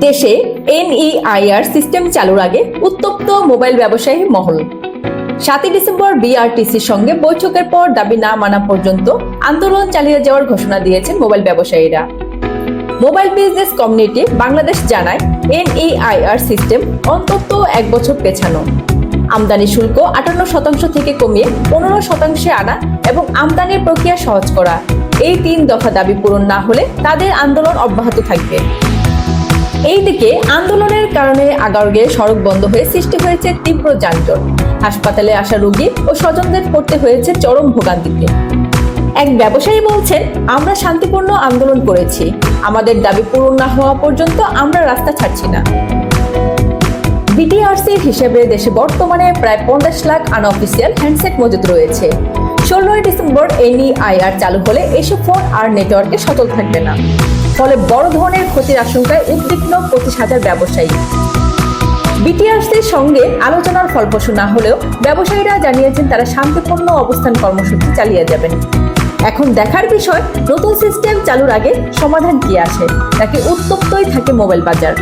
দেশে NEIR system চালুর আগে উত্তপ্ত মোবাইল ব্যবসায়ী মহল। সাতই ডিসেম্বর বিআরটিসির সঙ্গে বৈঠকের পর দাবি না মানা পর্যন্ত আন্দোলন চালিয়ে যাওয়ার ঘোষণা দিয়েছেন মোবাইল ব্যবসায়ীরা। মোবাইল বিজনেস কমিউনিটি বাংলাদেশ জানায়, এনইআইআর সিস্টেম অন্তত এক বছর পেছানো। আমদানি শুল্ক আটান্ন শতাংশ থেকে কমিয়ে পনেরো শতাংশে আনা এবং আমদানির প্রক্রিয়া সহজ করা। এই তিন দফা দাবি পূরণ না হলে তাদের আন্দোলন অব্যাহত থাকবে। এইদিকে আন্দোলনের কারণে আগারগে সড়ক বন্ধ হয়ে সৃষ্টি হয়েছে তীব্র যানজট। হাসপাতালে আসা রোগী ও স্বজনদের পড়তে হয়েছে চরম ভোগান্তিতে। এক ব্যবসায়ী বলছেন, আমরা শান্তিপূর্ণ আন্দোলন করেছি। আমাদের দাবি পূরণ না হওয়া পর্যন্ত আমরা রাস্তা ছাড়ছি না। বিটিআরসির হিসেবে দেশে বর্তমানে প্রায় পঞ্চাশ লাখ আনঅফিসিয়াল হ্যান্ডসেট মজুদ রয়েছে। ষোলোই ডিসেম্বর এনইআইআর চালু হলে এসব ফোন আর নেটওয়ার্কে সচল থাকবে না। ফলে বড় ধরনের ক্ষতির আশঙ্কায় উদ্বিগ্ন পঁচিশ হাজার ব্যবসায়ী। বিটিআরসির সঙ্গে আলোচনার ফলপ্রসূ না হলেও ব্যবসায়ীরা জানিয়েছেন তারা শান্তিপূর্ণ অবস্থান কর্মসূচি চালিয়ে যাবেন। এখন দেখার বিষয়, নতুন সিস্টেম চালুর আগে সমাধান কি আসে তাকে উত্তপ্তই থাকে মোবাইল বাজার?